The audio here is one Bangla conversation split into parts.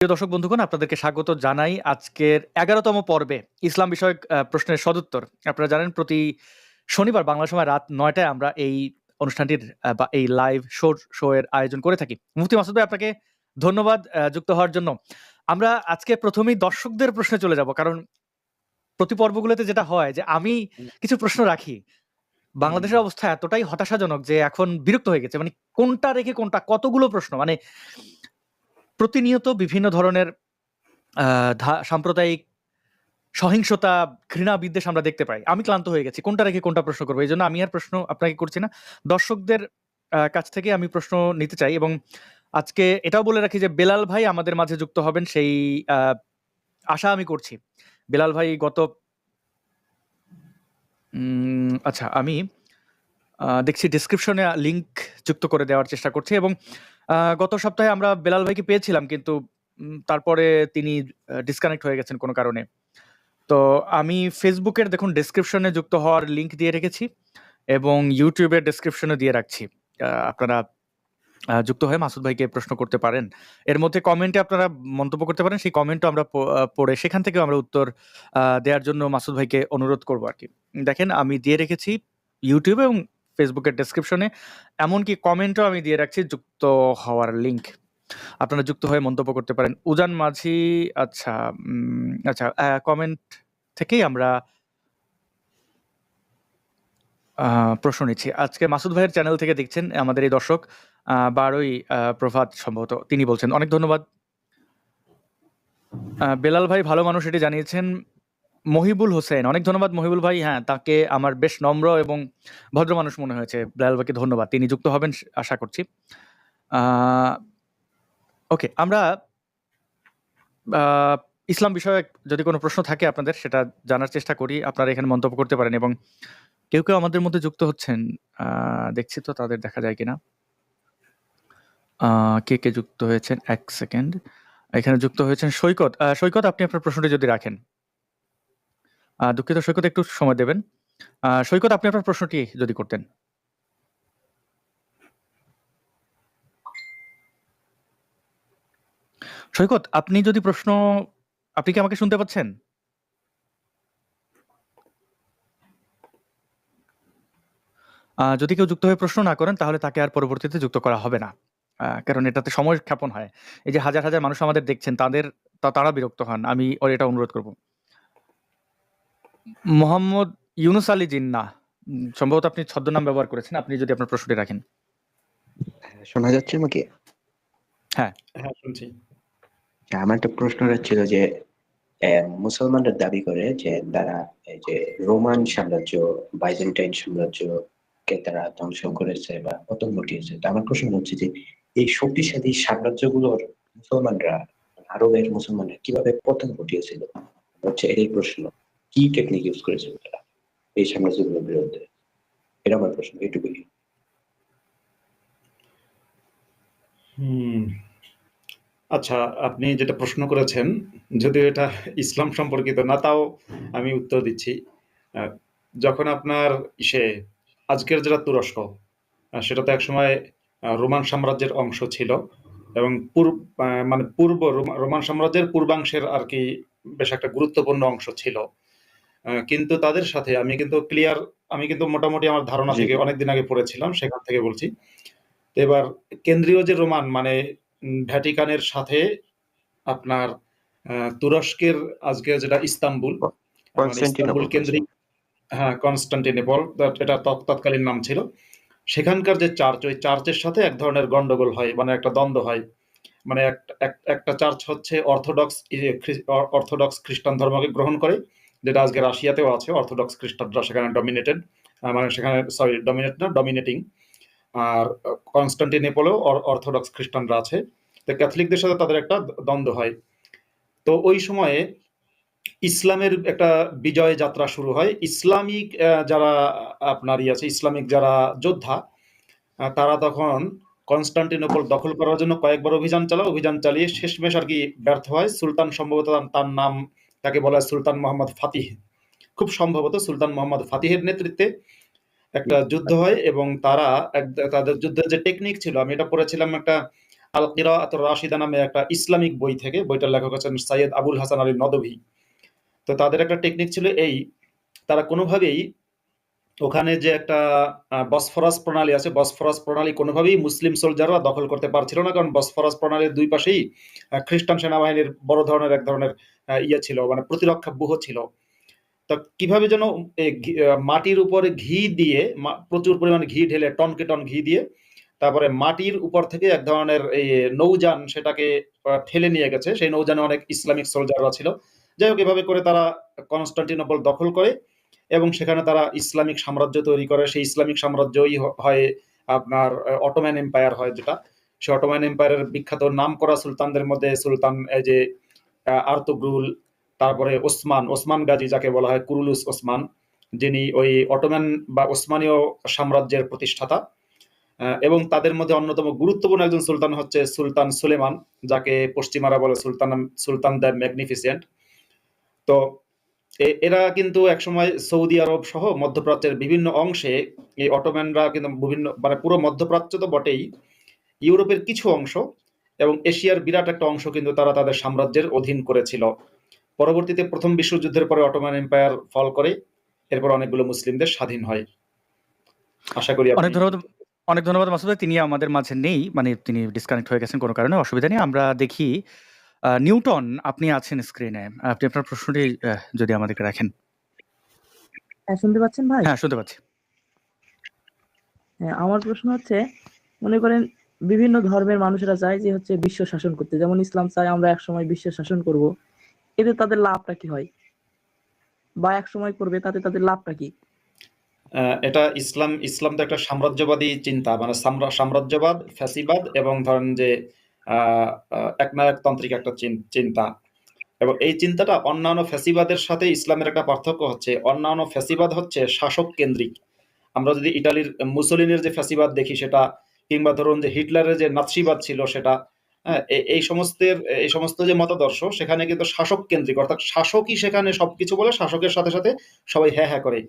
প্রিয় দর্শক বন্ধুগণ, আপনাদেরকে স্বাগত জানাই আজকের এগারোতম পর্বে ইসলাম বিষয়ক প্রশ্নের সদুত্তর। আপনারা জানেন, প্রতি শনিবার বাংলা সময় রাত নয়টায় আমরা এই অনুষ্ঠানটির বা এই লাইভ শো শো এর আয়োজন করে থাকি। মুফতি মাসুদ ভাই, আপনাকে ধন্যবাদ যুক্ত হওয়ার জন্য। আমরা আজকে প্রথমেই দর্শকদের প্রশ্নে চলে যাব, কারণ প্রতি পর্বগুলোতে যেটা হয় যে, আমি কিছু প্রশ্ন রাখি। বাংলাদেশের অবস্থা এতটাই হতাশাজনক যে, এখন বিরক্ত হয়ে গেছে। মানে কোনটা রেখে কোনটা কতগুলো প্রশ্ন? মানে প্রতিনিয়ত বিভিন্ন ধরনের সাম্প্রদায়িক সহিংসতা ঘৃণা বিদ্বেষ আমরা দেখতে পাই। আমি ক্লান্ত হয়ে গেছি। কোনটা রেখে কোনটা প্রশ্ন করব? এই জন্য আমি আর প্রশ্ন আপনাকে করছি না। দর্শকদের কাছ থেকে আমি প্রশ্ন নিতে চাই এবং আজকে এটাও বলে রাখি যে বেলাল ভাই আমাদের মাঝে যুক্ত হবেন সেই আশা আমি করছি। বেলাল ভাই গত আচ্ছা আমি দেখছি ডিসক্রিপশনে লিংক যুক্ত করে দেওয়ার চেষ্টা করছি এবং গত সপ্তাহে আমরা বেলাল ভাইকে পেয়েছিলাম, কিন্তু তারপরে তিনি ডিসকানেক্ট হয়ে গেছেন কোনো কারণে। তো আমি ফেসবুকের দেখুন ডেসক্রিপশনে যুক্ত হওয়ার লিংক দিয়ে রেখেছি এবং ইউটিউবের ডেসক্রিপশনে দিয়ে রাখছি। আপনারা যুক্ত হয়ে মাসুদ ভাইকে প্রশ্ন করতে পারেন। এর মধ্যে কমেন্টে আপনারা মন্তব্য করতে পারেন, সেই কমেন্টও আমরা পড়ে সেখান থেকেও আমরা উত্তর দেওয়ার জন্য মাসুদ ভাইকে অনুরোধ করব আর কি। দেখেন, আমি দিয়ে রেখেছি ইউটিউবে এবং ফেসবুকের ডেসক্রিপশনে এমনকি কমেন্টও আমি দিয়ে রাখছি, যুক্ত হওয়ার লিঙ্ক আপনারা যুক্ত হয়ে মন্তব্য করতে পারেন। উজান মাঝি আচ্ছা আচ্ছা কমেন্ট থেকেই আমরা প্রশ্ন নিচ্ছি। আজকে মাসুদ ভাইয়ের চ্যানেল থেকে দেখছেন আমাদের এই দর্শক বারোই প্রভাত সম্ভবত। তিনি বলছেন, অনেক ধন্যবাদ। বেলাল ভাই ভালো মানুষ এটি জানিয়েছেন। মহিবুল হোসেন, অনেক ধন্যবাদ মহিবুল ভাই। হ্যাঁ তাকে আমার বেশ নম্র এবং ভদ্র মানুষ মনে হয়েছে। বেলাল ভাইকে ধন্যবাদ। তিনি যুক্ত হবেন আশা করছি। ওকে, আমরা ইসলাম বিষয়ক যদি কোনো প্রশ্ন থাকে আপনাদের, সেটা জানার চেষ্টা করি। আপনারা এখানে মন্তব্য করতে পারেন এবং কেউ কেউ আমাদের মধ্যে যুক্ত হচ্ছেন। দেখছি তো তাদের দেখা যায় কিনা। কে কে যুক্ত হয়েছেন? এক সেকেন্ড। এখানে যুক্ত হয়েছেন সৈকত। সৈকত, আপনি আপনার প্রশ্নটি যদি রাখেন। আহ, দুঃখিত সৈকত একটু সময় দেবেন। আহ, সৈকত আপনি আপনার প্রশ্নটি যদি করতেন। সৈকত আপনি যদি প্রশ্ন আপনি কি আমাকে শুনতে পাচ্ছেন? আহ, যদি কেউ যুক্ত হয়ে প্রশ্ন না করেন তাহলে তাকে আর পরবর্তীতে যুক্ত করা হবে না। আহ, কারণ এটাতে সময় ক্ষেপণ হয়। এই যে হাজার হাজার মানুষ আমাদের দেখছেন তাদের তা- তারা বিরক্ত হন। আমি ওর এটা অনুরোধ করব। মোহাম্মদ ইউনুস আলী জিন্না সম্ভবত আপনি ছদ্মনাম ব্যবহার করেছেন আপনি যদি আপনার প্রশ্নটি রাখেন। শোনা যাচ্ছে আমাকে? হ্যাঁ। হ্যাঁ শুনছি। হ্যাঁ, আমার একটা প্রশ্ন ছিল যে মুসলমানরা দাবি করে যে তারা এই যে রোমান সাম্রাজ্য বাইজেন্টাইন সাম্রাজ্যকে তারা ধ্বংস করেছে বা পতন ঘটিয়েছে। তো আমার প্রশ্ন হচ্ছে যে এই শক্তিশালী সাম্রাজ্যগুলোর মুসলমানরা আরবের মুসলমানরা কীভাবে পতন ঘটিয়েছিল? হচ্ছে এটাই প্রশ্ন। কি টেকনিক ইউজ করেছিল তারা এই সাম্রাজ্যগুলোর বিরুদ্ধে? এটা আমার প্রশ্ন এইটুকুই হুম আচ্ছা আপনি যেটা প্রশ্ন করেছেন যদিও এটা ইসলাম সম্পর্কিত না, তাও আমি উত্তর দিচ্ছি। যখন আপনার সে আজকের যেটা তুরস্ক সেটা তো একসময় রোমান সাম্রাজ্যের অংশ ছিল এবং পূর্ব মানে পূর্ব রোমা- রোমান সাম্রাজ্যের পূর্বাংশের আর কি বেশ একটা গুরুত্বপূর্ণ অংশ ছিল। কিন্তু তাদের সাথে আমি কিন্তু ক্লিয়ার আমি কিন্তু মোটামুটি আমার ধারণা থেকে অনেকদিন আগে পড়েছিলাম সেখান থেকে বলছি। তো এবার কেন্দ্রীয় যে রোমান মানে ভ্যাটিকানের সাথে আপনার তুরস্কের আজকে যেটা ইস্তাম্বুল মানে ইস্তাম্বুল কেন্দ্রিক হ্যাঁ কনস্টান্টিনেপল এটা তৎ- তৎকালীন নাম ছিল। সেখানকার যে চার্চ ওই চার্চের সাথে এক ধরনের গন্ডগোল হয় মানে একটা দ্বন্দ্ব হয়। মানে এক- এক- একটা চার্চ হচ্ছে অর্থোডক্স অর্থোডক্স খ্রিস্টান ধর্মকে গ্রহণ করে যেটা আজকে রাশিয়াতেও আছে, অর্থোডক্স খ্রিস্টানরা সেখানে ডমিনেটেড মানে সেখানে সরি ডমিনেট না ডমিনেটিং আর কনস্টান্টিনেপলেও অর্থোডক্স খ্রিস্টানরা আছে। তো ক্যাথলিকদের সাথে তাদের একটা দ্বন্দ্ব হয়। তো ওই সময়ে ইসলামের একটা বিজয় যাত্রা শুরু হয়। ইসলামিক যারা আপনার ইয়ে আছে, ইসলামিক যারা যোদ্ধা তারা তখন কনস্টান্টিনোপল দখল করার জন্য কয়েকবার অভিযান চালায়। অভিযান চালিয়ে শেষমেশ আর কি ব্যর্থ হয়। সুলতান সম্ভবত তার নাম তাকে বলা হয় সুলতান মোহাম্মদ ফাতিহ। খুব সম্ভবত সুলতান মোহাম্মদ ফাতিহের নেতৃত্বে একটা যুদ্ধ হয় এবং তারা তাদের যুদ্ধের যে টেকনিক ছিল, আমি এটা পড়েছিলাম একটা আল কিরাআতুর রাশিদা নামে একটা ইসলামিক বই থেকে, বইটার লেখক আছেন সৈয়দ আবুল হাসান আলী নদভী। তো তাদের একটা টেকনিক ছিল এই, তারা কোনোভাবেই ওখানে যে একটা বসফরাস প্রণালী আছে বসফরাস প্রণালী কোনোভাবেই মুসলিম সোলজাররা দখল করতে পারছিল না। কারণ বসফরাস প্রণালীর দুই পাশেই খ্রিস্টান সেনাবাহিনীর বড় ধরনের এক ধরনের ইয়ে ছিল মানে প্রতিরক্ষা ব্যূহ ছিল। তো কীভাবে যেন মাটির উপরে ঘি দিয়ে প্রচুর পরিমাণে ঘি ঢেলে, টনকে টন ঘি দিয়ে, তারপরে মাটির উপর থেকে এক ধরনের এই নৌযান সেটাকে ঠেলে নিয়ে গেছে। সেই নৌযানে অনেক ইসলামিক সোলজাররা ছিল। যাই হোক, এভাবে করে তারা কনস্টান্টিনোপল দখল করে। এবং সেখানে তারা ইসলামিক সাম্রাজ্য তৈরি করে। সেই ইসলামিক সাম্রাজ্যই হয় আপনার অটোম্যান এম্পায়ার হয় যেটা। সে অটোম্যান এম্পায়ারের বিখ্যাত নাম করা সুলতানদের মধ্যে সুলতান যে আর্তুগ্রুল, তারপরে ওসমান ওসমান গাজী যাকে বলা হয়, কুরুলুস ওসমান, যিনি ওই অটোম্যান বা ওসমানীয় সাম্রাজ্যের প্রতিষ্ঠাতা। এবং তাদের মধ্যে অন্যতম গুরুত্বপূর্ণ একজন সুলতান হচ্ছে সুলতান সুলেমান, যাকে পশ্চিমারা বলে সুলতান সুলতান দ্য ম্যাগনিফিসেন্ট। তো এরা কিন্তু একসময় সৌদি আরব সহ মধ্যপ্রাচ্যের বিভিন্ন অংশে এই অটোম্যানরা কিন্তু বিভিন্ন মানে পুরো মধ্যপ্রাচ্য তো বটেই, ইউরোপের কিছু অংশ এবং এশিয়ার বিরাট একটা অংশ কিন্তু তারা তাদের সাম্রাজ্যের অধীন করেছিল। পরবর্তীতে প্রথম বিশ্বযুদ্ধের পরে অটোম্যান এম্পায়ার ফল করে, এরপর অনেকগুলো মুসলিমদের স্বাধীন হয়। আশা করি অনেক ধন্যবাদ অনেক ধন্যবাদ মাসুদ তিনি আমাদের মাঝে নেই মানে তিনি ডিসকানেক্ট হয়ে গেছেন কোনো কারণে, অসুবিধা নেই। আমরা দেখি নিউটন আপনি আছেন স্ক্রিনে আপনি আপনার প্রশ্নটি যদি আমাদেরকে রাখেন। হ্যাঁ শুনতে পাচ্ছেন ভাই? হ্যাঁ শুনতে পাচ্ছি। হ্যাঁ আমার প্রশ্ন হচ্ছে মনে করেন বিভিন্ন ধর্মের মানুষেরা চায় যে হচ্ছে বিশ্ব শাসন করতে। যেমন ইসলাম চায় আমরা এক সময় বিশ্ব শাসন করব। এতে তাদের লাভটা কি হয়? বা এক সময় করবে তাতে তাদের লাভটা কি? আহ, এটা ইসলাম ইসলাম তো একটা সাম্রাজ্যবাদী চিন্তা। মানে সাম্রা- সাম্রাজ্যবাদ ফ্যাসিবাদ এবং ধরেন যে একনায়কতান্ত্রিক একটা চিন্তা। এবং এই চিন্তাটা অন্যান্য ফ্যাসিবাদের সাথে ইসলামের একটা পার্থক্য হচ্ছে, অন্যান্য ফ্যাসিবাদ হচ্ছে শাসক কেন্দ্রিক। আমরা যদি ইটালির মুসলিনের যে ফ্যাসিবাদ দেখি সেটা, কিংবা ধরুন যে হিটলারের যে নাৎসিবাদ ছিল সেটা হ্যাঁ এই সমস্তের, এই সমস্ত যে মতাদর্শ সেখানে কিন্তু শাসক কেন্দ্রিক, অর্থাৎ শাসকই সেখানে সবকিছু বলে, শাসকের সাথে সাথে সবাই হ্যাঁ হ্যাঁ করে।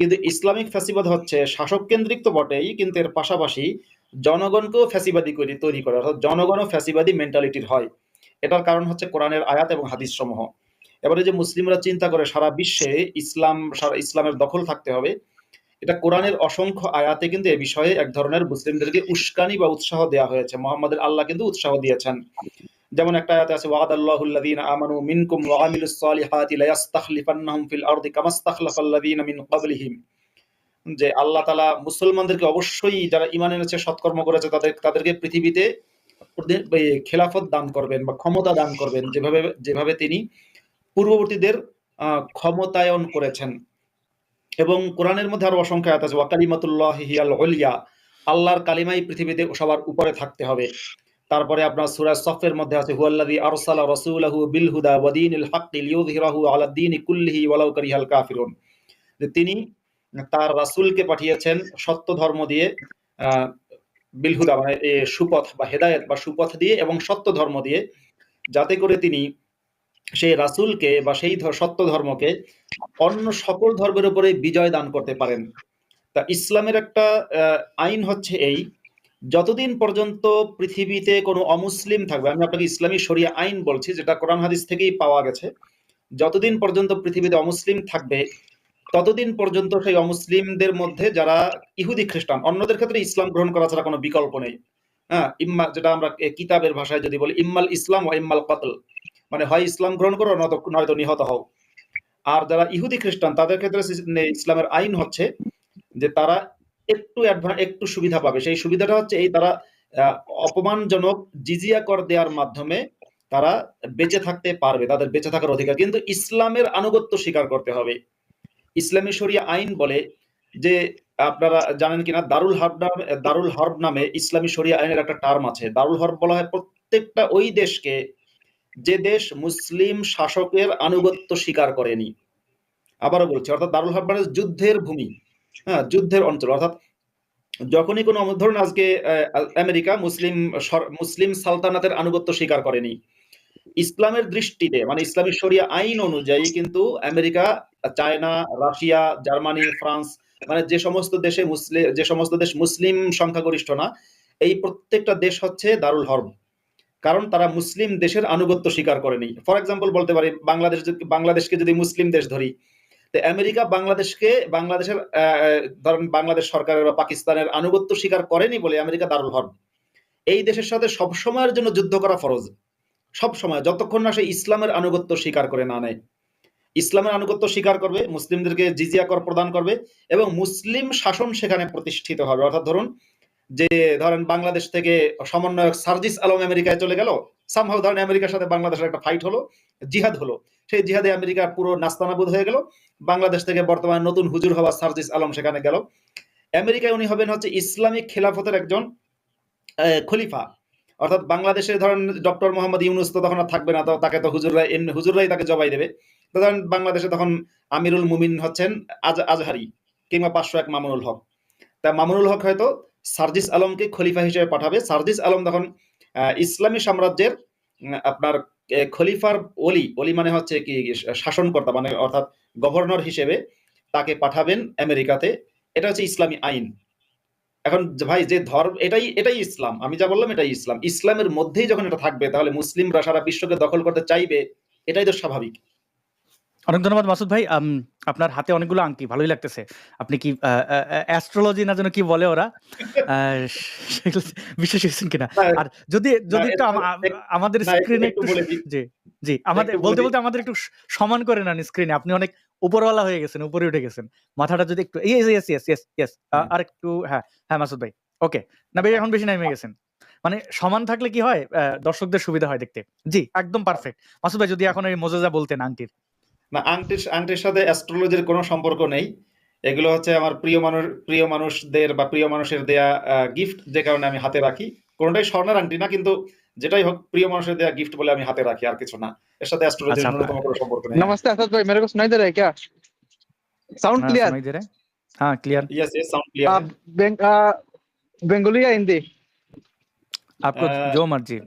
কিন্তু ইসলামিক ফ্যাসিবাদ হচ্ছে, শাসক কেন্দ্রিক তো বটেই, কিন্তু এর পাশাপাশি জনগণকেও ফ্যাসিবাদী করে তৈরি করে অর্থাৎ জনগণও ফ্যাসিবাদী মেন্টালিটির হয়। এটার কারণ হচ্ছে কোরআনের আয়াত এবং হাদিস সমূহ এবারে যে মুসলিমরা চিন্তা করে, সারা বিশ্বে ইসলাম, সারা ইসলামের দখল থাকতে হবে, এটা কোরআনের অসংখ্য আয়াতে কিন্তু এ বিষয়ে এক ধরনের মুসলিমদেরকে উস্কানি বা উৎসাহ দেওয়া হয়েছে। মোহাম্মদের আল্লাহ কিন্তু উৎসাহ দিয়েছেন। যেমন একটা আয়াতে আছে ওয়াদ আল্লাহুল্লাযীনা আমানু মিনকুম ওয়া সালিহাতি লাইয়াস্তাখলিফান্নাহুম ফিল আরদি কামাস্তাখলাফাল্লাযীনা মিন ক্বাবলিহিম। যে আল্লাহ তালা মুসলমানদেরকে অবশ্যই যারা ঈমান এনেছে, সৎকর্ম করেছে, তাদের, তাদেরকে পৃথিবীতে খেলাফত দান করবেন বা ক্ষমতা দান করবেন যেভাবে যেভাবে তিনি পূর্ববর্তীদের ক্ষমতায়ন করেছেন। এবং কোরআনের মধ্যে আরও অসংখ্য আয়াত আছে ওয়াকালিমাতুল্লাহ হিয়াল উলিয়া, আল্লাহর কালিমাই পৃথিবীতে সবার উপরে থাকতে হবে। তারপরে আপনার সূরা সফের মধ্যে আছে, হুয়াল্লাযী আরসালা রাসূলাহু বিল হুদা ওয়া দীনিল হাক্কি লিইয়ুযহিরাহু আলা দীনি কুল্লিহি ওয়ালাউ কারিহাল কাফিরুন। যে তিনি তার রাসূলকে পাঠিয়েছেন সত্য ধর্ম দিয়ে আহ, বিল হুদা মানে সুপথ বা হেদায়েত বা সুপথ দিয়ে এবং সত্য ধর্ম দিয়ে যাতে করে তিনি সেই রাসূলকে বা সেই সত্য ধর্মকে অন্য সকল ধর্মের উপরে বিজয় দান করতে পারেন। তা ইসলামের একটা আইন হচ্ছে এই যতদিন পর্যন্ত পৃথিবীতে কোনো অমুসলিম থাকবে আমি আপনাকে ইসলামী শরিয়া আইন বলছি যেটা কোরআন হাদিস থেকেই পাওয়া গেছে যতদিন পর্যন্ত পৃথিবীতে অমুসলিম থাকবে ততদিন পর্যন্ত সেই অমুসলিমদের মধ্যে যারা ইহুদি খ্রিস্টান, অন্যদের ক্ষেত্রে ইসলাম গ্রহণ করা ছাড়া কোনো বিকল্প নেই। হ্যাঁ ইম্মা, যেটা আমরা কিতাবের ভাষায় যদি বলি, ইম্মাল ইসলাম ও ইম্মাল কতল। মানে হয় ইসলাম গ্রহণ করো, নয়তো নিহত হও। আর যারা ইহুদি খ্রিস্টান, তাদের ক্ষেত্রে ইসলামের আইন হচ্ছে যে তারা একটু একটু সুবিধা পাবে। সেই সুবিধাটা হচ্ছে এই তারা অপমানজনক জিজিয়া কর দেওয়ার মাধ্যমে তারা বেঁচে থাকতে পারবে, তাদের বেঁচে থাকার অধিকার। কিন্তু ইসলামের আনুগত্য স্বীকার করতে হবে। ইসলামী শরিয়া আইন বলে যে আপনারা জানেন কিনা, দারুল হার্ব নামে, দারুল হরব নামে ইসলামী শরিয়া আইনের একটা টার্ম আছে। দারুল হরব বলা হয় প্রত্যেকটা ওই দেশকে যে দেশ মুসলিম শাসকের আনুগত্য স্বীকার করেনি। আবারও বলছি, অর্থাৎ দারুল হার্ব মানে যুদ্ধের ভূমি হ্যাঁ যুদ্ধের অঞ্চল। অর্থাৎ যখনই কোনো, ধরুন আজকে আমেরিকা মুসলিম মুসলিম সালতানাতের আনুগত্য স্বীকার করেনি ইসলামের দৃষ্টিতে মানে ইসলামী শরিয়া আইন অনুযায়ী কিন্তু America, China, Russia, Germany, France মানে যে সমস্ত দেশে মুসলিম যে সমস্ত দেশ মুসলিম সংখ্যাগরিষ্ঠ না, এই প্রত্যেকটা দেশ হচ্ছে দারুল হরব কারণ তারা মুসলিম দেশের আনুগত্য স্বীকার করেনি। ফর এক্সাম্পল বলতে পারি, বাংলাদেশ বাংলাদেশকে যদি মুসলিম দেশ ধরি, তো আমেরিকা বাংলাদেশকে, বাংলাদেশের ধরেন বাংলাদেশ সরকারের বা পাকিস্তানের আনুগত্য স্বীকার করেনি বলে আমেরিকা দারুল হরব এই দেশের সাথে সবসময়ের জন্য যুদ্ধ করা ফরজ। সব সময়, যতক্ষণ না সে ইসলামের আনুগত্য স্বীকার করে না নেয়। ইসলামের আনুগত্য স্বীকার করবে, মুসলিমদেরকে জিজিয়া কর প্রদান করবে এবং মুসলিম শাসন সেখানে প্রতিষ্ঠিত হবে। অর্থাৎ ধরুন যে, ধরেন বাংলাদেশ থেকে সমন্বয়ক সার্জিস আলম আমেরিকায় চলে গেল সামহাও ধরেন আমেরিকার সাথে বাংলাদেশের একটা ফাইট হলো, জিহাদ হলো। সেই জিহাদে আমেরিকা পুরো নাস্তানাবুদ হয়ে গেল, বাংলাদেশ থেকে বর্তমানে নতুন হুজুর হওয়া সার্জিস আলম সেখানে গেল। আমেরিকায় উনি হবেন হচ্ছে ইসলামিক খেলাফতের একজন খলিফা। অর্থাৎ বাংলাদেশে ধরেন ডক্টর মোহাম্মদ ইউনুস তো তখন আর থাকবে না, তো তাকে তো হুজুররাই এমনি হুজুররাই তাকে জবাই দেবে। তো ধরেন বাংলাদেশে তখন আমিরুল মুমিন হচ্ছেন আজ, আজহারি কিংবা পাঁচশো এক মামুনুল হক। তা মামুনুল হক হয়তো সার্জিস আলমকে খলিফা হিসেবে পাঠাবে। সার্জিস আলম তখন ইসলামী সাম্রাজ্যের আপনার খলিফার অলি অলি মানে হচ্ছে কি, শাসনকর্তা মানে অর্থাৎ গভর্নর হিসেবে তাকে পাঠাবেন আমেরিকাতে। এটা হচ্ছে ইসলামী আইন। এখন ভাই যে ধর্ম এটাই এটাই ইসলাম। আমি যা বললাম এটাই ইসলাম। ইসলামের মধ্যেই যখন এটা থাকবে তাহলে মুসলিমরা সারা বিশ্বকে দখল করতে চাইবে এটাই তো স্বাভাবিক। অনেক ধন্যবাদ মাসুদ ভাই। আপনার হাতে অনেকগুলো আংটি ভালোই লাগতেছে। আপনি কি অ্যাস্ট্রোলজি না যেন কি বলে ওরা? বিশ্বাস করছেন কিনা? আর যদি যদি একটু আম- আম- এক- আমাদের স্ক্রিনে একটু। জি জি আমাদের বলতে বলতে আমাদের একটু সমান করে নেন স্ক্রিনে আপনি অনেক উপরওয়ালা হয়ে গেছেন উপরে উঠে গেছেন। মাথাটা যদি একটু ইয়েস ইয়েস ইয়েস ইয়েস আর একটু হ্যাঁ হ্যাঁ মাসুদ ভাই। ওকে না ভাই এখন বেশি নেমে গেছেন। মানে সমান থাকলে কি হয়? দর্শকদের সুবিধা হয় দেখতে। জি একদম পারফেক্ট মাসুদ ভাই যদি এখন এই মোজেজা বলতেন আংটির। না আংটির আংটির সাথে অ্যাস্ট্রোলজির কোনো সম্পর্ক নেই। এগুলো হচ্ছে আমার প্রিয় মানুষ প্রিয় মানুষদের বা প্রিয় মানুষের দেয়া গিফট যে কারণে আমি হাতে রাখি। কোনটাই স্বর্ণের আংটি না কিন্তু যেটাই হোক প্রিয় মানুষের দেয়া গিফট বলে আমি হাতে রাখি আর কিছু না এর সাথে অ্যাস্ট্রোলজির আচ্ছা, ন্যূনতম কোনো সম্পর্ক নেই नमस्ते असद भाई मेरे को सुनाई दे रहा है क्या साउंड हाँ, क्लियर सुनाई दे रहा है हाँ clear yes yes sound clear आप बेंग, आ, बंगाली या हिंदी आपको अ, जो मर्जी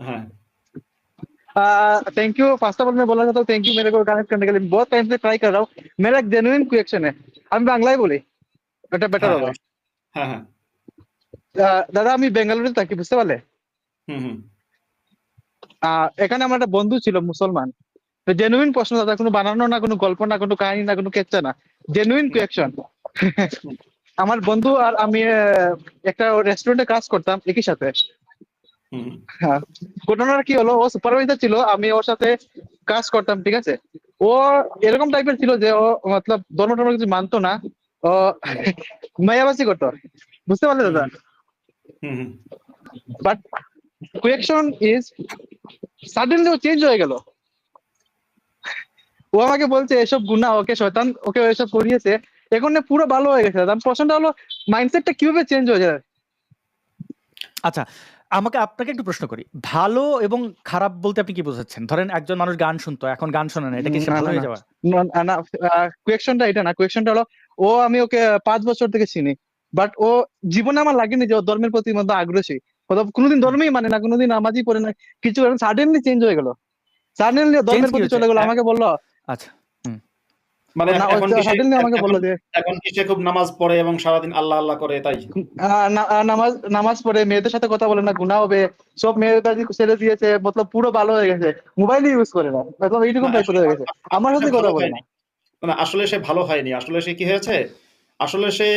হ্যাঁ thank you first of all मैं बोलना चाहता हूँ थैंक यू मेरे को कनेक्ट करने के लिए बहुत टाइम से ट्राई कर रहा हूँ मेरा एक जेन्युइन क्वेश्चन है আমি বাংলায় বলি এটা বেটার হবে হ্যাঁ হ্যাঁ আহ, দাদা আমি বেঙ্গালুরুতে থাকি বুঝতে পারলে হুম হুম আহ, এখানে আমার একটা বন্ধু ছিল মুসলমান। জেনুইন প্রশ্ন দাদা কোনো বানানো না কোনো গল্প না কোনো কাহিনী না কোনো কেচ্চা না। জেনুইন কোয়েকশন আমার বন্ধু আর আমি একটা রেস্টুরেন্টে কাজ করতাম একই সাথে। হ্যাঁ। ঘটনাটা কি হলো? ও সুপারভাইজার ছিল আমি ওর সাথে কাজ করতাম ঠিক আছে? ও এরকম টাইপের ছিল যে ও মতলব ধর্ম টর্ম কিছু মানতো না। ও মায়াবাসি করতো। বুঝতে পারলে দাদা। বাট কোয়েকশন ইজ সাডেনলি ও চেঞ্জ হয়ে গেল। ও আমাকে বলছে এসব গুণা ওকে শয়তান ওকে এসব করিয়েছে। এখন পুরো ভালো হয়ে গেছে। দাদা প্রশ্নটা হলো মাইন্ডসেটটা কীভাবে চেঞ্জ হয়ে যায়? আচ্ছা আমাকে আপনাকে একটু প্রশ্ন করি। ভালো এবং খারাপ বলতে আপনি কি বোঝাচ্ছেন? ধরেন একজন মানুষ গান শুনতো এখন গান শোনা না এটা কি ভালো হয়ে যাওয়া? না- না কোয়েকশনটা এটা না। কোয়েকশনটা হলো ও আমি ওকে পাঁচ বছর থেকে চিনি বাট ও জীবনে আমার লাগেনি যে ও ধর্মের প্রতি মধ্যে আগ্রহী। কোনোদিন ধর্মই মানে না কোনোদিন নামাজই পড়ে না কিছু কারণ সাডেনলি চেঞ্জ হয়ে গেল। সাডেনলি ধর্মের প্রতি চলে গেল আমাকে বলল। আচ্ছা মানে এখন কি আমাকে বলল যে এখন কি সে খুব নামাজ পড়ে এবং সারাদিন আল্লাহ আল্লাহ করে তাই? নামাজ নামাজ পড়ে মেয়েদের সাথে কথা বলে না গুণা হবে। সব মেয়েদের ছেড়ে দিয়েছে মতলব পুরো ভালো হয়ে গেছে। মোবাইল ইউজ করে না। মতলব এইরকম না, হয়ে গেছে। আমার সাথে কথা বলে না। না আসলে সে ভালো হয়নি। আসলে সে কি হয়েছে? আসলে সে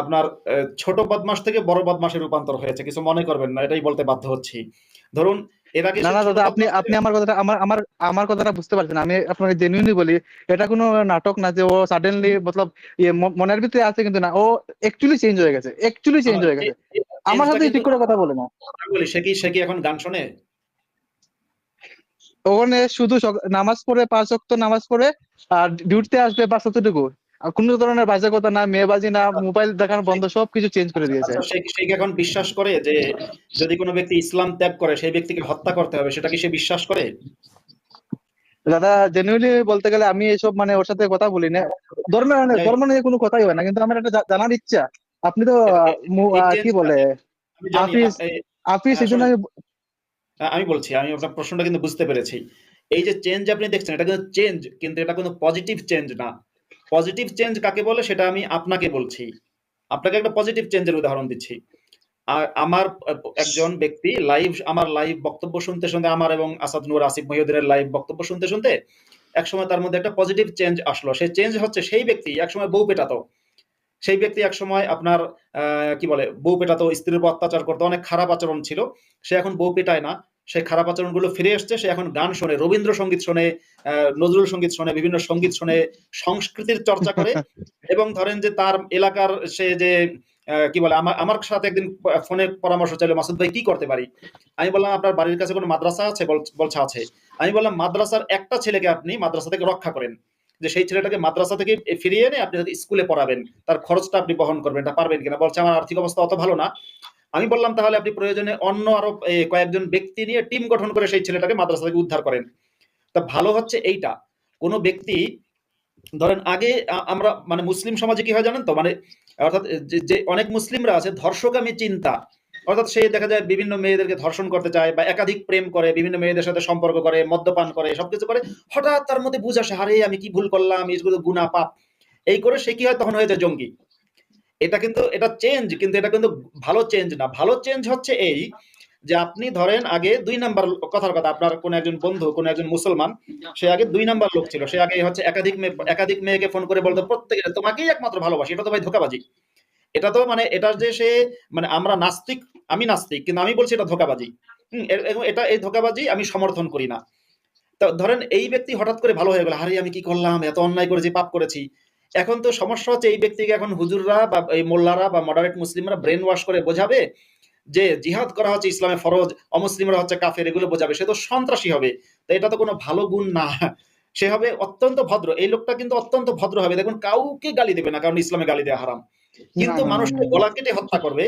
আপনার ছোট বদমাস থেকে বড় বদমাসে রূপান্তর হয়েছে কিছু মনে করবেন না এটাই বলতে বাধ্য হচ্ছি। ধরুন এর আগে না না দাদা আপনি আপনি আমার কথাটা আমার আমার আমার কথাটা বুঝতে পারছেন। আমি আপনাকে জেনুইনলি বলি এটা কোনো নাটক না যে ও সাডেনলি মতলব ইয়ে মনের ভিতরে আছে কিন্তু না ও অ্যাকচুয়ালি চেঞ্জ হয়ে গেছে অ্যাকচুয়ালি চেঞ্জ হয়ে গেছে। আমার সাথে ঠিক করে কথা বলে না বলি সে কি সে কি এখন গান শোনে? ওখানে শুধু নামাজ পড়ে পাঁচ ওয়াক্ত নামাজ পড়ে আর ডিউটিতে আসবে বাস অতটুকু কোনো ধরনের বাজে কথা না মেয়েবাজি না মোবাইল দেখানো বন্ধ সব কিছু চেঞ্জ করে দিয়েছে। আচ্ছা, সে এখন বিশ্বাস করে যে যদি কোনো ব্যক্তি ইসলাম ত্যাগ করে সেই ব্যক্তিকে হত্যা করতে হবে সেটা কি সে বিশ্বাস করে? দাদা জেনুইনলি বলতে গেলে আমি এসব মানে ওর সাথে কথা বলি না। ধর্ম ধর্ম নিয়ে কোনো কথাই হয় না কিন্তু আমার একটা জানার ইচ্ছা। আপনি তো কি বলে? হাফিজ, আপ- এই- হ্যাঁ, জন্য আমি হ্যাঁ, আমি বলছি আমি আপনার প্রশ্নটা কিন্তু বুঝতে পেরেছি। এই যে চেঞ্জ আপনি দেখছেন এটা কিন্তু চেঞ্জ কিন্তু এটা কোনো পজিটিভ চেঞ্জ না। পজিটিভ চেঞ্জ কাকে বলে সেটা আমি আপনাকে বলছি আপনাকে একটা পজিটিভ চেঞ্জের উদাহরণ দিচ্ছি আর আমার একজন ব্যক্তি লাইভ আমার লাইভ বক্তব্য শুনতে, শুনতে আমার এবং আসাদ নূর আসিফ মহিউদ্দিনের লাইভ বক্তব্য শুনতে, শুনতে একসময় তার মধ্যে একটা পজিটিভ চেঞ্জ আসলো। সেই চেঞ্জ হচ্ছে সেই ব্যক্তি একসময় বউ পেটাতো। সেই ব্যক্তি একসময় আপনার কি বলে বউ পেটাতো, স্ত্রীর উপর অত্যাচার করতো, অনেক খারাপ আচরণ ছিল। সে এখন বউ পেটায় না। সেই খারাপ আচরণগুলো ফিরে এসছে। সে এখন গান শোনে, রবীন্দ্রসঙ্গীত শোনে, নজরুল সংগীত শোনে, বিভিন্ন সংগীত শোনে, সংস্কৃতির চর্চা করে এবং ধরেন যে তার এলাকার সে যে কি বলে আমা আমার সাথে একদিন ফোনে পরামর্শ চাইলো, "মাসুদ ভাই কি করতে পারি?" আমি বললাম, "আপনার বাড়ির কাছে কোনো মাদ্রাসা আছে?" বল বলছে, "আছে।" আমি বললাম, "মাদ্রাসার একটা ছেলেকে আপনি মাদ্রাসা থেকে রক্ষা করেন। যে সেই ছেলেটাকে মাদ্রাসা থেকে ফিরিয়ে এনে আপনি স্কুলে পড়াবেন। তার খরচটা আপনি বহন করবেন। এটা পারবেন কিনা?" বলছে, "আমার আর্থিক অবস্থা অত ভালো না।" আমি বললাম, "তাহলে আপনি প্রয়োজনে অন্য আরও কয়েকজন ব্যক্তি নিয়ে টিম গঠন করে সেই ছেলেটাকে মাদ্রাসা থেকে উদ্ধার করেন।" তা ভালো হচ্ছে এইটা। কোন ব্যক্তি ধরেন আগে আমরা মানে মুসলিম সমাজে কি হয় জানেন তো? মানে অর্থাৎ যে, অনেক মুসলিমরা আছে ধর্ষকামী চিন্তা। অর্থাৎ সে দেখা যায় বিভিন্ন মেয়েদেরকে ধর্ষণ করতে চায় বা একাধিক প্রেম করে, বিভিন্ন মেয়েদের সাথে সম্পর্ক করে, মদ্যপান করে, সবকিছু করে। হঠাৎ তার মধ্যে বুঝ আসে, "আরে আমি কি ভুল করলাম? এগুলো গুনাহ পাপ।" এই করে সে কি হয় তখন হয়ে যায় জঙ্গি। এটা কিন্তু এটা চেঞ্জ কিন্তু এটা কিন্তু ভালো চেঞ্জ না। ভালো চেঞ্জ হচ্ছে এই যে আপনি ধরেন আগে ২ নাম্বার কথার কথা আপনার কোন একজন বন্ধু, কোন একজন মুসলমান সে আগে ২ নাম্বার লোক ছিল। সে আগে হচ্ছে একাধিক মেয়ে একাধিক মেয়েকে ফোন করে বলত, "প্রত্যেকে তোমাকেই একমাত্র ভালোবাসি।" এটা তো ভাই ধোঁকাবাজি। এটা তো মানে এটার যে সে মানে আমরা নাস্তিক, আমি নাস্তিক কিন্তু আমি বলছি এটা ধোঁকাবাজি। হুম? এটা এই ধোঁকাবাজি আমি সমর্থন করি না। তো ধরেন এই ব্যক্তি হঠাৎ করে ভালো হয়ে গেল। "আরে আমি কি করলাম? এত অন্যায় করেছি, পাপ করেছি।" এখন তো সমস্যা হচ্ছে এই ব্যক্তিকে এখন হুজুররা বা এই মোল্লারা বা মডারেট মুসলিমরা ব্রেন ওয়াশ করে বোঝাবে যে জিহাদ করা হচ্ছে ইসলামে ফরজ, অমুসলিমরা হচ্ছে কাফের এগুলো বোঝাবে। সে তো সন্ত্রাসী হবে। তো এটা তো কোনো ভালো গুণ না। সে হবে অত্যন্ত ভদ্র। এই লোকটা কিন্তু অত্যন্ত ভদ্র হবে। দেখুন কাউকে গালি দেবে না কারণ ইসলামে গালি দেওয়া হারাম। কিন্তু মানুষকে। গলা কেটে হত্যা করবে।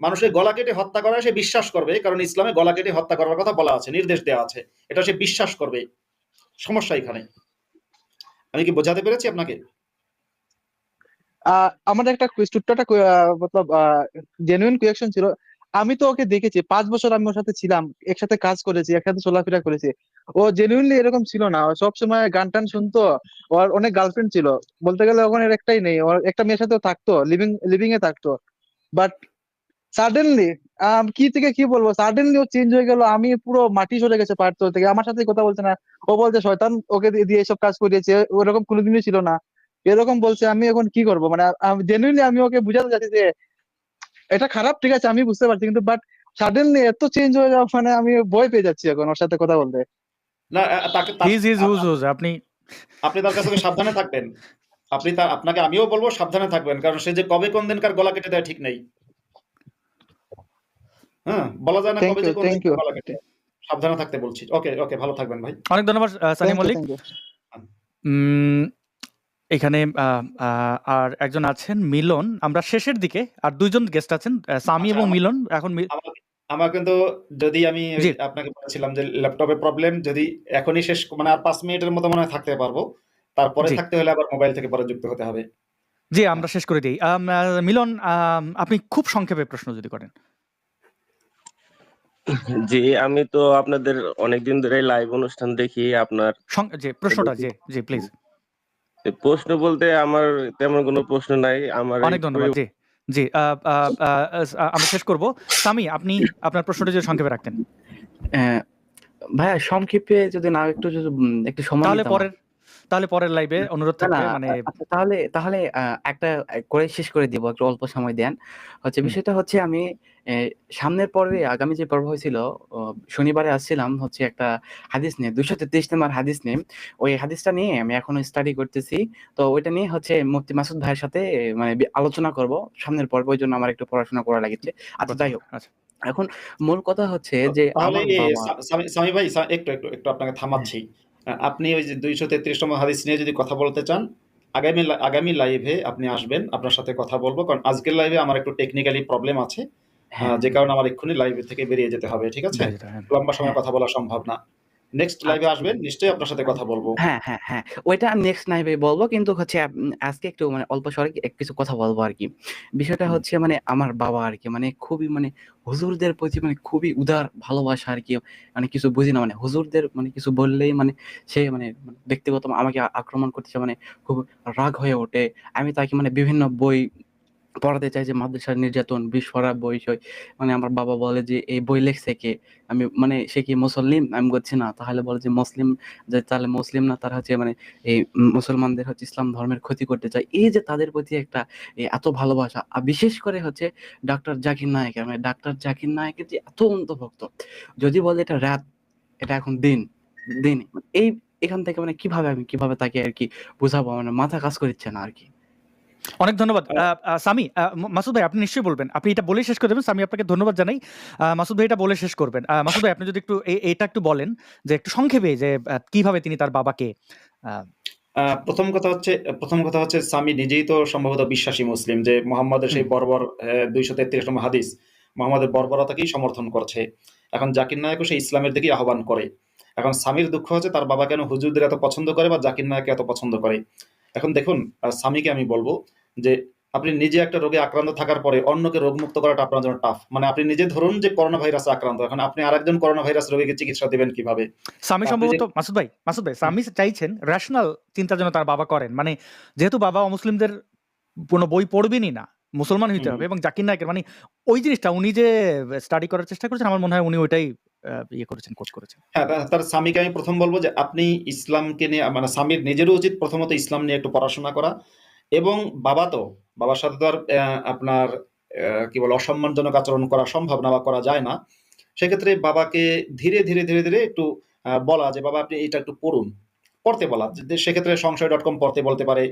মানুষের গলা কেটে হত্যা করা সে বিশ্বাস করবে। কারণ ইসলামে গলা কেটে হত্যা করার কথা বলা আছে, নির্দেশ দেওয়া আছে। এটা সে বিশ্বাস করবে। সমস্যা এখানে। আমি কি বোঝাতে পেরেছি আপনাকে? আ আমার একটা একটা মতলব জেনুইন কোয়েকশন ছিল। আমি তো ওকে দেখেছি। পাঁচ বছর আমি ওর সাথে ছিলাম। একসাথে কাজ করেছি, একসাথে চলাফেরা করেছি। ও জেনুইনলি এরকম ছিল না। ও সবসময় গান-টান শুনতো। ওর অনেক গার্লফ্রেন্ড ছিল। বলতে গেলে ওখানে একটাই নেই। ওর একটা মেয়ের সাথেও থাকতো। লিভিং লিভিং এ থাকতো। বাট সাডেনলি কি থেকে কি বলব? সাডেনলি ও চেঞ্জ হয়ে গেল। আমি পুরো মাটি সরে গেছে তল থেকে। আমার সাথে কথা বলছে না। ও বলছে শয়তান ওকে দিয়ে এসব কাজ করিয়েছে। ওরকম কোনদিনই ছিল না। এরকম বলছে আমি এখন কি করব? মানে জেনুইনলি আমি ওকে বুঝাতে চাচ্ছি যে এটা খারাপ ঠিক আছে আমি বুঝতে পারছি। কিন্তু বাট সাডেনলি এত চেঞ্জ হয়ে যাওয়া মানে আমি ভয় পেয়ে যাচ্ছি এখন ওর সাথে কথা বলতে। না তাকে আপনি আপনি তার কাছ সাবধানে থাকবেন। আপনি তা আপনাকে আমিও বলব সাবধানে থাকবেন। কারণ সে যে কবে কোন দিনকার গলা কেটে দেয় ঠিক নেই। হ্যাঁ? বলা যায় না কবে যে কোন গলা কেটে। সাবধানে থাকতে বলছি। ওকে, ওকে ভালো থাকবেন ভাই। অনেক ধন্যবাদ সানি মল্লিক। এখানে আর একজন আছেন মিলন। আমরা শেষের দিকে আর ২ জন গেস্ট আছেন। সামি আচ্ছা এবং মিলন এখন আমার আমার কিন্তু যদি আমি আপনাকে বলেছিলাম যে ল্যাপটপে প্রবলেম যদি এখনই শেষ মানে আর ৫ মিনিটের মতো মনে হয় থাকতে পারব। তারপরে থাকতে হলে আবার মোবাইল থেকে পরে যুক্ত হতে হবে। জি। আমরা শেষ করে দেই। মিলন আপনি খুব সংক্ষেপে প্রশ্ন যদি করেন। জি, আমি তো আপনাদের অনেকদিন ধরেই লাইভ অনুষ্ঠান দেখি। আপনার জি, প্রশ্নটা জি, জি প্লিজ। প্রশ্ন বলতে আমার তেমন কোনো প্রশ্ন নাই। আমার অনেক ধন্যবাদ। জি, জি। আমি শেষ করব। সামি আপনি আপনার প্রশ্নটা যদি সংক্ষেপে রাখতেন। অ্যা ভাইয়া সংক্ষেপে যদি না একটু যদি একটু সময় তাহলে। পরের তাহলে পরের লাইভে অনুরোধ থাকবে মানে আচ্ছা তাহলে তাহলে একটা করে শেষ করে দিব। একটু অল্প সময় দেন। হচ্ছে বিষয়টা হচ্ছে আমি সামনের পর্বে আগামী যে পর্ব হয়েছিল শনিবারে আসছিলাম হচ্ছে একটা হাদিস নিয়ে ২৩৩ নম্বর হাদিস নিয়ে। ওই হাদিসটা নিয়ে আমি এখনও স্টাডি করতেছি। তো ওইটা নিয়ে হচ্ছে মুফতি মাসুদ ভাইয়ের সাথে মানে আলোচনা করব সামনের পর্বে। ওইজন্য আমার একটু পড়াশোনা করা লাগছে। আচ্ছা যাই হোক। আচ্ছা। এখন মূল কথা হচ্ছে যে সামি ভাই একটু, একটু, একটু আপনাকে থামাচ্ছি। আপনি ওই যে দুইশো তেত্রিশতম হাদিস নিয়ে যদি কথা বলতে চান, আগামী আগামী লাইভে আপনি আসবেন। আপনার সাথে কথা বলব কারণ আজকের লাইভে আমার একটু টেকনিক্যালি প্রবলেম আছে। হ্যাঁ। যে কারণে আমার এক্ষুনি লাইভ থেকে বেরিয়ে যেতে হবে। ঠিক আছে? হ্যাঁ। লম্বা সময়। কথা বলা সম্ভব না। নেক্সট লাইভে আচ্ছা। আসবেন। নিশ্চয়ই আপনার সাথে কথা বলব। হ্যাঁ, হ্যাঁ, হ্যাঁ। ওইটা নেক্সট লাইভে বলব। কিন্তু হচ্ছে আজকে একটু মানে অল্প স্বরে কিছু কথা বলব আরকি। বিষয়টা হচ্ছে মানে আমার বাবা আরকি মানে খুবই মানে হুজুরদের প্রতি মানে খুবই উদার ভালোবাসা আর কি মানে কিছু বুঝি না মানে হুজুরদের মানে কিছু বললেই মানে সে মানে ব্যক্তিগত আমাকে আক্রমণ করতেছে মানে খুব রাগ হয়ে ওঠে। আমি তাকে মানে বিভিন্ন বই পড়াতে চাই যে মাদ্রাসার নির্যাতন, বিস্ফোরা বিষয়। মানে আমার বাবা বলে যে, "এই বই লেখছে কে?" আমি মানে "সে কি মুসলিম আমি বলছি, "না।" তাহলে বলে যে, "মুসলিম যে তাহলে মুসলিম না তারা হচ্ছে মানে এই মুসলমানদের হচ্ছে ইসলাম ধর্মের ক্ষতি করতে চায়।" এই যে তাদের প্রতি একটা এত ভালোবাসা। আর বিশেষ করে হচ্ছে ডাক্তার জাকির নায়েকের মানে ডাক্তার জাকির নায়েকের যে এত অন্ধভক্ত। যদি বলে এটা রাত, এটা এখন দিন, দিন। এই এখান থেকে মানে কীভাবে আমি কীভাবে তাকে আর কি বোঝাবো মানে মাথা কাজ করছে না আরকি। অনেক ধন্যবাদ। সামি, মাসুদ ভাই আপনি নিশ্চয়ই বলবেন। আপনি এটা বলেই শেষ করে দেবেন। সামি আপনাকে ধন্যবাদ জানাই। মাসুদ ভাই এটা বলে শেষ করবেন। মাসুদ ভাই আপনি যদি একটু এটা একটু বলেন যে একটু সংক্ষেপে যে কীভাবে তিনি তার বাবাকে প্রথম কথা হচ্ছে প্রথম কথা হচ্ছে সামি নিজেই তো সম্ভবত বিশ্বাসী মুসলিম যে মোহাম্মদের সেই বর্বর অ্যা ২৩৩ নম্বর হাদিস, মোহাম্মদের বর্বরতাকেই সমর্থন করছে। এখন জাকির নায়েকও সেই ইসলামের দিকেই আহ্বান করে। এখন স্বামীর দুঃখ হচ্ছে তার বাবা কেন হুজুরদের এত পছন্দ করে বা জাকির নায়েককে এত পছন্দ করে। এখন দেখুন আ সামিকে আমি বলব যে আপনি নিজে একটা রোগে আক্রান্ত থাকার পরে অন্যকে রোগমুক্ত করাটা আপনার জন্য টাফ। মানে আপনি নিজে ধরুন যে করোনা ভাইরাসে আক্রান্ত। এখন আপনি আরেকজন করোনা ভাইরাস রোগীকে চিকিৎসা দিবেন কীভাবে? যে সম্ভবত মাসুদ ভাই, মাসুদ ভাই। সামি চাইছেন রেশনাল চিন্তা যেন তার বাবা করেন। মানে যেহেতু বাবা অমুসলিমদের কোনো বই পড়বেনই না। মুসলমান হইতে হবে এবং জাকির নায়েকের মানে ওই জিনিসটা উনি যে স্টাডি করার চেষ্টা করেছেন আমার মনে হয় উনি ওইটাই ইয়ে করেছেন, কোট করেছেন। হ্যাঁ, তার স্বামীকে আমি ১ম বলব যে আপনি ইসলামকে নিয়ে মানে স্বামীর নিজেরও উচিত প্রথমত ইসলাম নিয়ে একটু পড়াশোনা করা এবং বাবা তো বাবার সাথে তো আর আপনার কি বলে অসম্মানজনক আচরণ করা সম্ভব না বা করা যায় না। সেক্ষেত্রে বাবাকে ধীরে, ধীরে, ধীরে, ধীরে একটু বলা যে, "বাবা আপনি এটা একটু পড়ুন।" পড়তে বলা। সেক্ষেত্রে কম পড়তে বলতে পারে।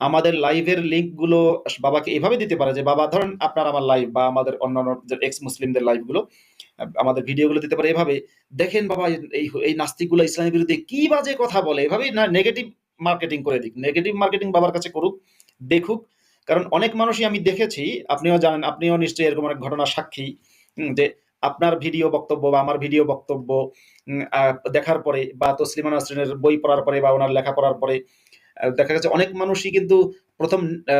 আমাদের লাইভের লিঙ্কগুলো বাবাকে এভাবে দিতে পারে যে, "বাবা ধরেন আপনার আমার লাইভ বা আমাদের অন্যান্য এক্স মুসলিমদের লাইভগুলো আমাদের ভিডিওগুলো দিতে পারে এভাবে, "দেখেন বাবা এই এই নাস্তিকগুলো ইসলামের বিরুদ্ধে কি বাজে কথা বলে।" এভাবেই না নেগেটিভ মার্কেটিং করে দিক। নেগেটিভ মার্কেটিং বাবার কাছে করুক, দেখুক। কারণ অনেক মানুষই আমি দেখেছি, আপনিও জানেন, আপনিও নিশ্চয়ই এরকম অনেক ঘটনার সাক্ষী। যে আপনার ভিডিও বক্তব্য বা আমার ভিডিও বক্তব্য দেখার পরে বা তসলিমা নাসরিনের বই পড়ার পরে বা ওনার লেখা পড়ার পরে দেখা গেছে অনেক মানুষই কিন্তু ১ম আ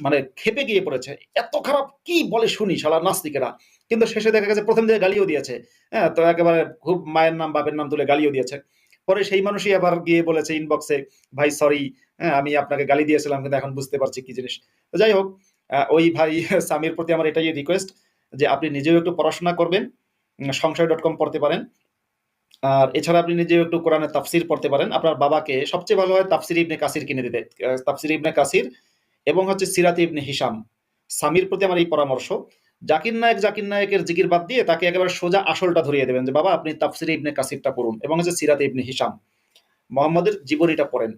মানে ক্ষেপে গিয়ে পড়েছে। "এত খারাপ কি বলে শুনি শালা নাস্তিকেরা।" কিন্তু শেষে দেখা গেছে প্রথম দিকে গালিও দিয়েছে। হ্যাঁ? তো একেবারে খুব মায়ের নাম, বাপের নাম তুলে গালিও দিয়েছে। পরে সেই মানুষই আবার গিয়ে বলেছে ইনবক্সে, "ভাই সরি, হ্যাঁ? আমি আপনাকে গালি দিয়েছিলাম কিন্তু এখন বুঝতে পারছি কি জিনিস।" তো যাই হোক, ওই ভাই সামির প্রতি আমার এটাই রিকোয়েস্ট যে আপনি নিজেও একটু পড়াশোনা করবেন। সংশয় ডট কম পড়তে পারেন। আর এছাড়া আপনি নিজেও একটু কোরআনের তাফসির পড়তে পারেন। আপনার বাবাকে সবচেয়ে ভালো হয় তাফসির ইবনে কাসির কিনে দিতে। তাফসীর ইবনে কাসির এবং হচ্ছে সিরাত ইবনে হিসাম স্বামীর প্রতি আমার এই পরামর্শ। জাকির নায়েক, জাকির নায়কের জিকির বাদ দিয়ে তাকে একেবারে সোজা আসলটা ধরিয়ে দেবেন যে, "বাবা আপনি তাফসীর ইবনে কাসিরটা পড়ুন এবং হচ্ছে সিরাত ইবনে হিসাম মোহাম্মদের জীবনীটা পড়েন।"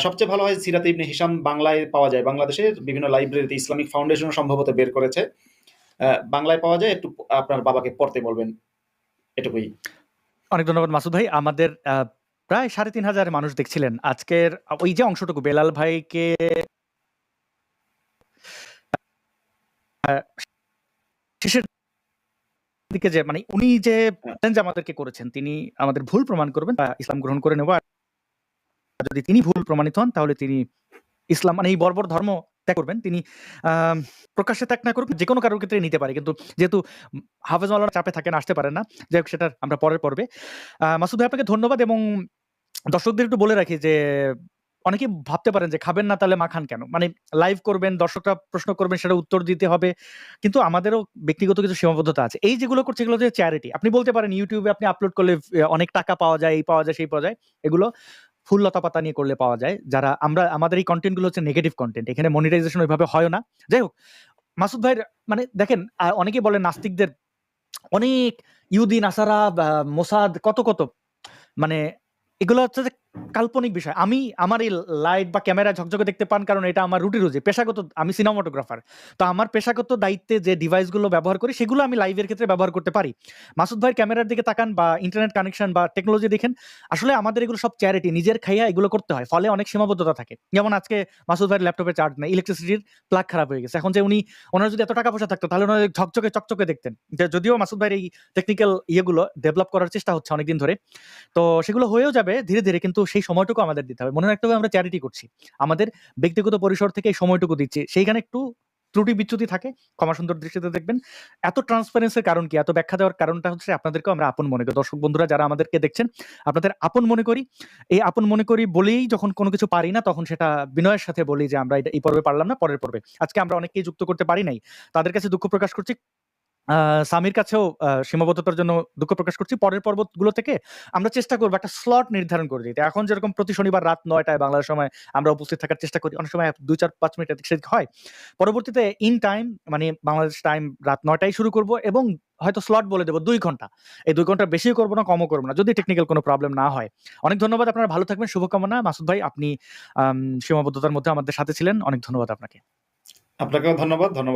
সবচেয়ে ভালো হয় সিরাত ইবনে হিসাম বাংলায় পাওয়া যায়। বাংলাদেশের বিভিন্ন লাইব্রেরিতে ইসলামিক ফাউন্ডেশন সম্ভবত বের করেছে। বাংলায় পাওয়া যায়। একটু আপনার বাবাকে পড়তে বলবেন। এটুকুই। অনেক ধন্যবাদ মাসুদ ভাই। আমাদের প্রায় ৩৫০০ মানুষ দেখছিলেন। আজকের ওই যে অংশটুকু বেলাল ভাইকে শেষের দিকে যে মানে উনি যে। চ্যালেঞ্জ আমাদেরকে করেছেন, তিনি আমাদের ভুল প্রমাণ করবেন ইসলাম গ্রহণ করে নেব। যদি তিনি ভুল প্রমাণিত হন তাহলে তিনি ইসলাম মানে এই বর্বর ধর্ম ত্যাগ করবেন। তিনি প্রকাশ্যে ত্যাগ না করুক, যে কোনো কারোর ক্ষেত্রে নিতে পারে। কিন্তু যেহেতু হাফেজ মাওলানা চাপে থাকেন, আসতে পারেন না। যাই হোক সেটা আমরা পরের পর্বে। মাসুদ ভাই আপনাকে ধন্যবাদ এবং দর্শকদের একটু বলে রাখি যে অনেকেই ভাবতে পারেন যে খাবেন না তাহলে মা খান কেন? মানে লাইভ করবেন, দর্শকরা প্রশ্ন করবেন সেটা উত্তর দিতে হবে। কিন্তু আমাদেরও ব্যক্তিগত কিছু সীমাবদ্ধতা আছে। এই যেগুলো করছে এগুলো হচ্ছে চ্যারিটি। আপনি বলতে পারেন ইউটিউবে আপনি আপলোড করলে অনেক টাকা পাওয়া যায়, এই পাওয়া যায়, সেই পাওয়া যায়। এগুলো ফুল লতা পাতা নিয়ে করলে পাওয়া যায়। যারা আমরা আমাদের এই কন্টেন্টগুলো হচ্ছে নেগেটিভ কন্টেন্ট এখানে মনিটাইজেশন ওইভাবে হয় না। যাই হোক, মাসুদ ভাইয়ের মানে দেখেন অনেকে বলে নাস্তিকদের অনেক ইউদিন আসারা মোসাদ কত, কত মানে এগুলো হচ্ছে কাল্পনিক বিষয়। আমি আমার এই লাইট বা ক্যামেরা ঝকঝকে দেখতে পান কারণ এটা আমার রুটি-রুজি। পেশাগত আমি সিনেমাটোগ্রাফার। তো আমার পেশাগত দায়িত্বে যে ডিভাইসগুলো ব্যবহার করি সেগুলো আমি লাইভের ক্ষেত্রে ব্যবহার করতে পারি। মাসুদ ভাইয়ের ক্যামেরার দিকে তাকান বা ইন্টারনেট কানেকশন বা টেকনোলজি দেখেন। আসলে আমাদের এগুলো সব চ্যারিটি। নিজের খাইয়া এগুলো করতে হয়। ফলে অনেক সীমাবদ্ধতা থাকে। যেমন আজকে মাসুদ ভাইয়ের ল্যাপটপে চার্জ নেই ইলেকট্রিসিটির প্লাগ খারাপ হয়ে গেছে। এখন যে উনি ওনার যদি এত টাকা পয়সা থাকতো তাহলে ওনার ঝকঝকে চকচকে দেখতেন। যে যদিও মাসুদ ভাইয়ের এই টেকনিক্যাল ইয়েগুলো ডেভেলপ করার চেষ্টা হচ্ছে অনেকদিন ধরে। তো সেগুলো হয়েও যাবে ধীরে, ধীরে কিন্তু সেই সময়টুকু আমাদের দিতে হবে। মনে রাখতে হবে আমরা চ্যারিটি করছি। আমাদের ব্যক্তিগত পরিসর থেকে এই সময়টুকু দিচ্ছি। সেইখানে একটু ত্রুটি বিচ্যুতি থাকে, ক্ষমা সুন্দর দৃষ্টিতে দেখবেন। এত ট্রান্সপারেন্সির কারণ কি? এত ব্যাখ্যা দেওয়ার কারণটা হচ্ছে আপনাদেরকেও আমরা আপন মনে করি। দর্শক বন্ধুরা, যারা আমাদেরকে দেখছেন, আপনাদের আপন মনে করি। এই আপন মনে করি বলেই যখন কোনো কিছু পারি না, তখন সেটা বিনয়ের সাথে বলি যে আমরা এটা এই পর্বে পারলাম না, পরের পর্বে। আজকে আমরা অনেককেই যুক্ত করতে পারি নাই। তাদের কাছে দুঃখ প্রকাশ করছি। সামির কাছেও সীমাবদ্ধতার জন্য দুঃখ প্রকাশ করছি। পরের পর্বগুলো থেকে আমরা চেষ্টা করব একটা স্লট নির্ধারণ করে দিতে। এখন যেরকম প্রতি শনিবার রাত নয়টায় বাংলার সময় আমরা উপস্থিত থাকার চেষ্টা করি, অনেক সময় দুই চার পাঁচ মিনিট হয়। পরবর্তীতে ইন টাইম মানে বাংলাদেশ টাইম রাত নয়টায় শুরু করব এবং হয়তো স্লট বলে দেবো দুই ঘণ্টা। এই দুই ঘণ্টা বেশিও করব না, কমও করব না, যদি টেকনিক্যাল কোনো প্রবলেম না হয়। অনেক ধন্যবাদ, আপনারা ভালো থাকবেন, শুভকামনা। মাসুদ ভাই, আপনি সীমাবদ্ধতার মধ্যে আমাদের সাথে ছিলেন। অনেক ধন্যবাদ আপনাকে। আপনাকেও ধন্যবাদ ধন্যবাদ।